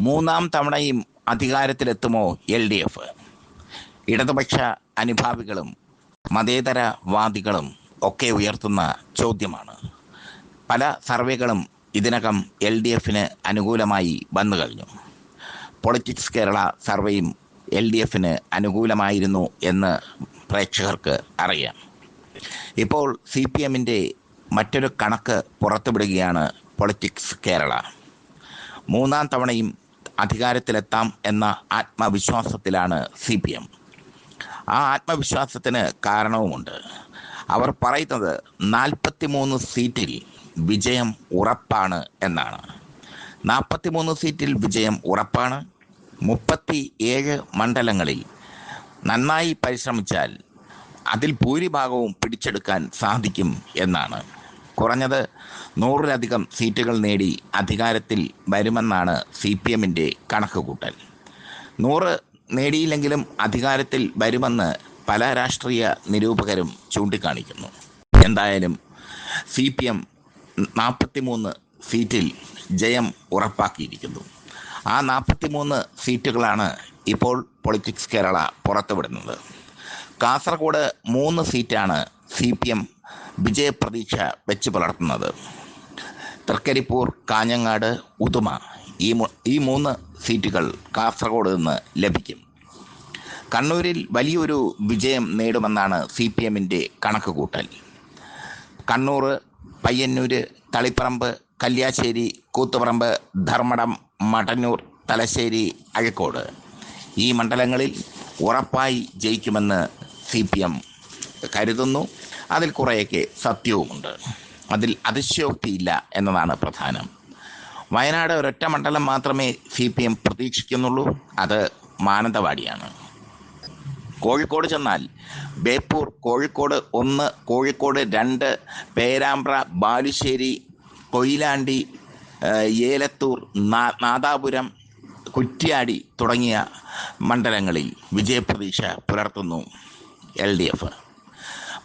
മൂന്നാം തവണയും അധികാരത്തിലെത്തുമോ L D F? ഇടതുപക്ഷ അനുഭാവികളും മതേതരവാദികളും ഒക്കെ ഉയർത്തുന്ന ചോദ്യമാണ്. പല സർവേകളും ഇതിനകം എൽ ഡി എഫിന് അനുകൂലമായി വന്നു കഴിഞ്ഞു. പൊളിറ്റിക്സ് കേരള സർവേയും എൽ ഡി എഫിന് അനുകൂലമായിരുന്നു എന്ന് പ്രേക്ഷകർക്ക് അറിയാം. ഇപ്പോൾ സി പി എമ്മിന്റെ മറ്റൊരു കണക്ക് പുറത്തുവിടുകയാണ് പൊളിറ്റിക്സ് കേരള. മൂന്നാം തവണയും അധികാരത്തിലെത്താം എന്ന ആത്മവിശ്വാസത്തിലാണ് സി പി എം. ആ ആത്മവിശ്വാസത്തിന് കാരണവുമുണ്ട്. അവർ പറയുന്നത് നാൽപ്പത്തിമൂന്ന് സീറ്റിൽ വിജയം ഉറപ്പാണ് എന്നാണ്. നാൽപ്പത്തിമൂന്ന് സീറ്റിൽ വിജയം ഉറപ്പാണ്. മുപ്പത്തി ഏഴ് മണ്ഡലങ്ങളിൽ നന്നായി പരിശ്രമിച്ചാൽ അതിൽ ഭൂരിഭാഗവും പിടിച്ചെടുക്കാൻ സാധിക്കും എന്നാണ്. കുറഞ്ഞത് നൂറിലധികം സീറ്റുകൾ നേടി അധികാരത്തിൽ വരുമെന്നാണ് സി പി എമ്മിന്റെ കണക്കുകൂട്ടൽ. നൂറ് നേടിയില്ലെങ്കിലും അധികാരത്തിൽ വരുമെന്ന് പല രാഷ്ട്രീയ നിരൂപകരും ചൂണ്ടിക്കാണിക്കുന്നു. എന്തായാലും സി പി എം നാൽപ്പത്തിമൂന്ന് സീറ്റിൽ ജയം ഉറപ്പാക്കിയിരിക്കുന്നു. ആ നാൽപ്പത്തിമൂന്ന് സീറ്റുകളാണ് ഇപ്പോൾ പൊളിറ്റിക്സ് കേരള പുറത്തുവിടുന്നത്. കാസർഗോഡ് മൂന്ന് സീറ്റാണ് സി പി എം വിജയപ്രതീക്ഷ വെച്ച് പുലർത്തുന്നത്. തൃക്കരിപ്പൂർ കാഞ്ഞങ്ങാട് ഉദുമ ഈ ഈ മൂന്ന് സീറ്റുകൾ കാസർഗോഡ് നിന്ന് ലഭിക്കും. കണ്ണൂരിൽ വലിയൊരു വിജയം നേടുമെന്നാണ് സി പി എമ്മിന്റെ കണക്ക് കൂട്ടൽ കണ്ണൂർ പയ്യന്നൂര് തളിപ്പറമ്പ് കല്യാശ്ശേരി കൂത്തുപറമ്പ് ധർമ്മടം മട്ടന്നൂർ തലശ്ശേരി അഴക്കോട്. ഈ മണ്ഡലങ്ങളിൽ ഉറപ്പായി ജയിക്കുമെന്ന് സി പി എം കരുതുന്നു. അതിൽ കുറേയൊക്കെ സത്യവുമുണ്ട്. അതിൽ അതിശയോക്തിയില്ല എന്നതാണ് പ്രധാനം. വയനാട് ഒരൊറ്റ മണ്ഡലം മാത്രമേ സി പി എം പ്രതീക്ഷിക്കുന്നുള്ളൂ. അത് മാനന്തവാടിയാണ്. കോഴിക്കോട് ചെന്നാൽ ബേപ്പൂർ കോഴിക്കോട് ഒന്ന് കോഴിക്കോട് രണ്ട് പേരാമ്പ്ര ബാലുശ്ശേരി കൊയിലാണ്ടി ഏലത്തൂർ നാദാപുരം കുറ്റ്യാടി തുടങ്ങിയ മണ്ഡലങ്ങളിൽ വിജയപ്രതീക്ഷ പുലർത്തുന്നു എൽ ഡി എഫ്.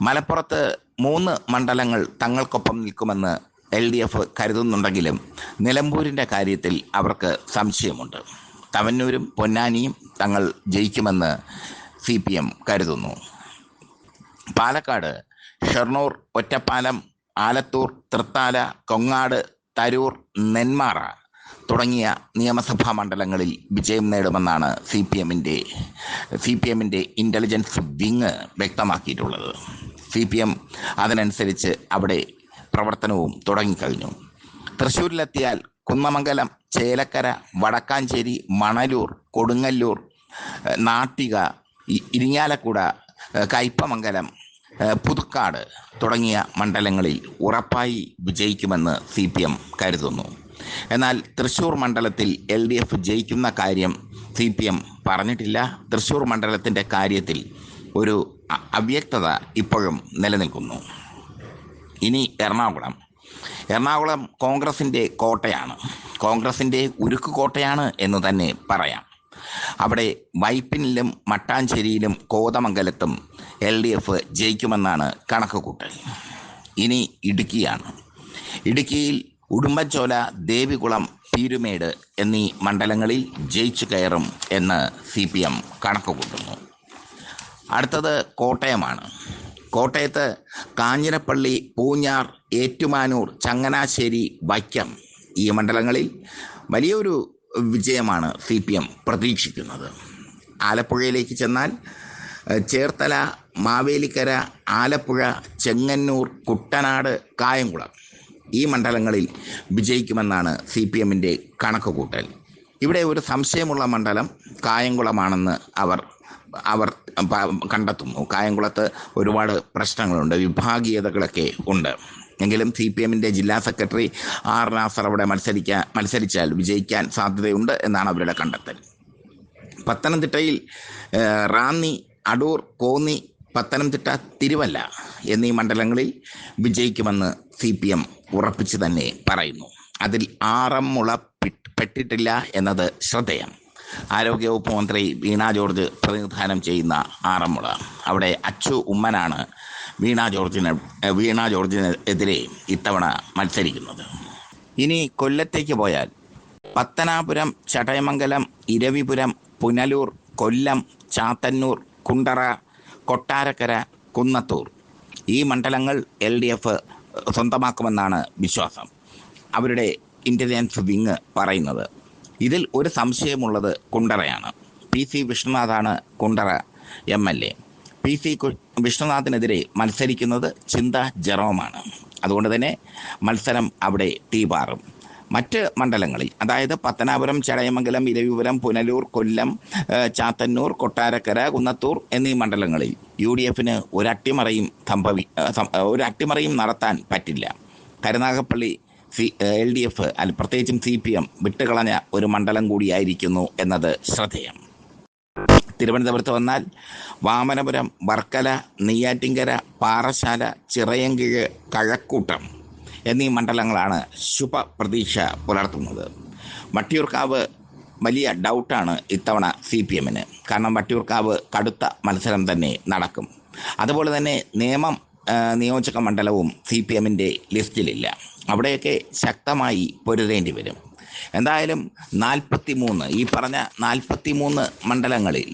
മലപ്പുറത്ത് മൂന്ന് മണ്ഡലങ്ങൾ തങ്ങൾക്കൊപ്പം നിൽക്കുമെന്ന് എൽ ഡി എഫ് കരുതുന്നുണ്ടെങ്കിലും നിലമ്പൂരിന്റെ കാര്യത്തിൽ അവർക്ക് സംശയമുണ്ട്. തവന്നൂരും പൊന്നാനിയും തങ്ങൾ ജയിക്കുമെന്ന് സി പി എം കരുതുന്നു. പാലക്കാട് ഷൊർണൂർ ഒറ്റപ്പാലം ആലത്തൂർ തൃത്താല കൊങ്ങാട് തരൂർ നെന്മാറ തുടങ്ങിയ നിയമസഭാ മണ്ഡലങ്ങളിൽ വിജയം നേടുമെന്നാണ് സി പി എമ്മിന്റെ സി പി എമ്മിന്റെ ഇന്റലിജൻസ് വിങ് വ്യക്തമാക്കിയിട്ടുള്ളത്. സി പി എം അതിനനുസരിച്ച് അവിടെ പ്രവർത്തനവും തുടങ്ങിക്കഴിഞ്ഞു. തൃശ്ശൂരിലെത്തിയാൽ കുന്നമംഗലം ചേലക്കര വടക്കാഞ്ചേരി മണലൂർ കൊടുങ്ങല്ലൂർ നാട്ടിക ഇരിങ്ങാലക്കുട കയ്പമംഗലം പുതുക്കാട് തുടങ്ങിയ മണ്ഡലങ്ങളിൽ ഉറപ്പായി വിജയിക്കുമെന്ന് സി പി എം കരുതുന്നു. എന്നാൽ തൃശ്ശൂർ മണ്ഡലത്തിൽ എൽ ഡി എഫ് ജയിക്കുന്ന കാര്യം സി പി എം പറഞ്ഞിട്ടില്ല. തൃശ്ശൂർ മണ്ഡലത്തിന്റെ കാര്യത്തിൽ ഒരു അവ്യക്തത ഇപ്പോഴും നിലനിൽക്കുന്നു. ഇനി എറണാകുളം. എറണാകുളം കോൺഗ്രസിന്റെ കോട്ടയാണ്. കോൺഗ്രസിന്റെ ഉരുക്ക് കോട്ടയാണ് എന്ന് തന്നെ പറയാം. അവിടെ വൈപ്പിനിലും മട്ടാഞ്ചേരിയിലും കോതമംഗലത്തും എൽ ഡി എഫ് ജയിക്കുമെന്നാണ് കണക്കുകൂട്ടൽ. ഇനി ഇടുക്കിയാണ്. ഇടുക്കിയിൽ ഉടുമ്പൻചോല ദേവികുളം പീരുമേട് എന്നീ മണ്ഡലങ്ങളിൽ ജയിച്ചു കയറും എന്ന് സി പി എം കണക്കുകൂട്ടുന്നു. അടുത്തത് കോട്ടയമാണ്. കോട്ടയത്ത് കാഞ്ഞിരപ്പള്ളി പൂഞ്ഞാർ ഏറ്റുമാനൂർ ചങ്ങനാശ്ശേരി വൈക്കം ഈ മണ്ഡലങ്ങളിൽ വലിയൊരു വിജയമാണ് സി പി എം പ്രതീക്ഷിക്കുന്നത്. ആലപ്പുഴയിലേക്ക് ചെന്നാൽ ചേർത്തല മാവേലിക്കര ആലപ്പുഴ ചെങ്ങന്നൂർ കുട്ടനാട് കായംകുളം ഈ മണ്ഡലങ്ങളിൽ വിജയിക്കുമെന്നാണ് സി പി എമ്മിന്റെ കണക്ക് കൂട്ടൽ ഇവിടെ ഒരു സംശയമുള്ള മണ്ഡലം കായംകുളമാണെന്ന് അവർ അവർ കണ്ടെത്തുന്നു. കായംകുളത്ത് ഒരുപാട് പ്രശ്നങ്ങളുണ്ട് വിഭാഗീയതകളൊക്കെ ഉണ്ട്. എങ്കിലും സി പി എമ്മിന്റെ ജില്ലാ സെക്രട്ടറി ആർ നാസർ അവിടെ മത്സരിക്കാൻ മത്സരിച്ചാൽ വിജയിക്കാൻ സാധ്യതയുണ്ട് എന്നാണ് അവരുടെ കണ്ടെത്തൽ. പത്തനംതിട്ടയിൽ റാന്നി അടൂർ കോന്നി പത്തനംതിട്ട തിരുവല്ല എന്നീ മണ്ഡലങ്ങളിൽ വിജയിക്കുമെന്ന് സി പി എം ഉറപ്പിച്ചു തന്നെ പറയുന്നു. അതിൽ ആറന്മുള പെട്ടിട്ടില്ല എന്നത് ശ്രദ്ധേയം. ആരോഗ്യവകുപ്പ് മന്ത്രി വീണ ജോർജ് പ്രതിനിധാനം ചെയ്യുന്ന ആറന്മുള. അവിടെ അച്ചു ഉമ്മനാണ് വീണ ജോർജിന് വീണ ജോർജിനെതിരെ ഇത്തവണ മത്സരിക്കുന്നത്. ഇനി കൊല്ലത്തേക്ക് പോയാൽ പത്തനാപുരം ചടയമംഗലം ഇരവിപുരം പുനലൂർ കൊല്ലം ചാത്തന്നൂർ കുണ്ടറ കൊട്ടാരക്കര കുന്നത്തൂർ. ഈ മണ്ഡലങ്ങൾ എൽ ഡി എഫ് സ്വന്തമാക്കുമെന്നാണ് വിശ്വാസം. അവരുടെ ഇന്റലിജൻസ് വിങ് പറയുന്നത്. ഇതിൽ ഒരു സംശയമുള്ളത് കുണ്ടറയാണ്. P C വിഷ്ണുനാഥാണ് Kundara M L A. P C വിഷ്ണുനാഥിനെതിരെ മത്സരിക്കുന്നത് ചിന്ത ജെറോമാണ്. അതുകൊണ്ട് തന്നെ മത്സരം അവിടെ തീപാറും. മറ്റ് മണ്ഡലങ്ങളിൽ അതായത് പത്തനാപുരം ചടയമംഗലം ഇരവിപുരം പുനലൂർ കൊല്ലം ചാത്തന്നൂർ കൊട്ടാരക്കര കുന്നത്തൂർ എന്നീ മണ്ഡലങ്ങളിൽ യു ഡി എഫിന് ഒരട്ടിമറയും സംഭവി ഒരട്ടിമറയും നടത്താൻ പറ്റില്ല. Karunagappally C L D F പ്രത്യേകിച്ചും സി പി എം വിട്ടുകളഞ്ഞ ഒരു മണ്ഡലം കൂടിയായിരിക്കുന്നു എന്നത് ശ്രദ്ധേയം. തിരുവനന്തപുരത്ത് വന്നാൽ വാമനപുരം വർക്കല നെയ്യാറ്റിങ്കര പാറശാല ചിറയൻകീഴ് കഴക്കൂട്ടം എന്നീ മണ്ഡലങ്ങളാണ് ശുഭ പ്രതീക്ഷ പുലർത്തുന്നത്. വട്ടിയൂർക്കാവ് വലിയ ഡൗട്ടാണ് ഇത്തവണ സി പി എമ്മിന് കാരണം വട്ടിയൂർക്കാവ് കടുത്ത മത്സരം തന്നെ നടക്കും. അതുപോലെ തന്നെ നിയമം നിയോജക മണ്ഡലവും സി പി എമ്മിന്റെ ലിസ്റ്റിലില്ല. അവിടെയൊക്കെ ശക്തമായി പൊരുതേണ്ടി വരും. എന്തായാലും നാൽപ്പത്തി മൂന്ന് ഈ പറഞ്ഞ നാൽപ്പത്തി മൂന്ന് മണ്ഡലങ്ങളിൽ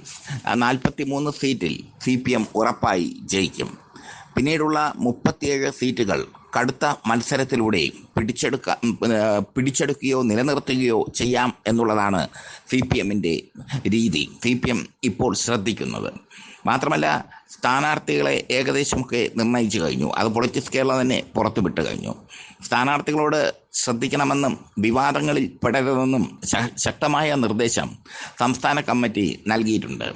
നാൽപ്പത്തി മൂന്ന് സീറ്റിൽ സി പി എം ഉറപ്പായി ജയിക്കും. പിന്നീടുള്ള മുപ്പത്തിയേഴ് സീറ്റുകൾ കടുത്ത മത്സരത്തിലൂടെ പിടിച്ചെടുക്ക പിടിച്ചെടുക്കുകയോ നിലനിർത്തുകയോ ചെയ്യാം എന്നുള്ളതാണ് സി പി എമ്മിന്റെ രീതി. സി പി എം ഇപ്പോൾ ശ്രദ്ധിക്കുന്നത്. മാത്രമല്ല സ്ഥാനാർത്ഥികളെ ഏകദേശമൊക്കെ നിർണയിച്ചു കഴിഞ്ഞു. അത് പൊളിറ്റിക്സ് കേരള തന്നെ പുറത്തുവിട്ട് കഴിഞ്ഞു. സ്ഥാനാർത്ഥികളോട് ശ്രദ്ധിക്കണമെന്നും വിവാദങ്ങളിൽ പെടരുതെന്നും ശക്തമായ നിർദ്ദേശം സംസ്ഥാന കമ്മിറ്റി നൽകിയിട്ടുണ്ട്.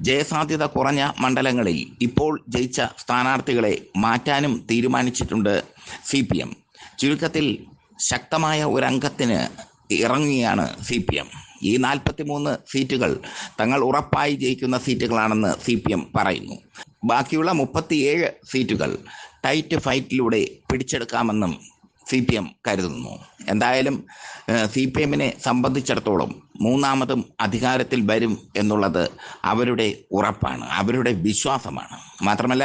ജയസാധ്യത കുറഞ്ഞ മണ്ഡലങ്ങളിൽ ഇപ്പോൾ ജയിച്ച സ്ഥാനാർത്ഥികളെ മാറ്റാനും തീരുമാനിച്ചിട്ടുണ്ട് സി പി എം. ചുരുക്കത്തിൽ ശക്തമായ ഒരു അംഗത്തിന് ഇറങ്ങുകയാണ് സി പി എം. ഈ നാൽപ്പത്തി മൂന്ന് സീറ്റുകൾ തങ്ങൾ ഉറപ്പായി ജയിക്കുന്ന സീറ്റുകളാണെന്ന് സി പി എം പറയുന്നു. ബാക്കിയുള്ള മുപ്പത്തിയേഴ് സീറ്റുകൾ ടൈറ്റ് ഫൈറ്റിലൂടെ പിടിച്ചെടുക്കാമെന്നും സി പി എം കരുതുന്നു. എന്തായാലും സി പി എമ്മിനെ സംബന്ധിച്ചിടത്തോളം മൂന്നാമതും അധികാരത്തിൽ വരും എന്നുള്ളത് അവരുടെ ഉറപ്പാണ് അവരുടെ വിശ്വാസമാണ്. മാത്രമല്ല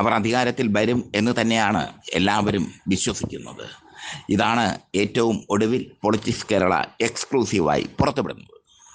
അവർ അധികാരത്തിൽ വരും എന്ന് തന്നെയാണ് എല്ലാവരും വിശ്വസിക്കുന്നത്. ഇതാണ് ഏറ്റവും ഒടുവിൽ പൊളിറ്റിക്സ് കേരള എക്സ്ക്ലൂസീവായി പുറത്തുവിടുന്നത്.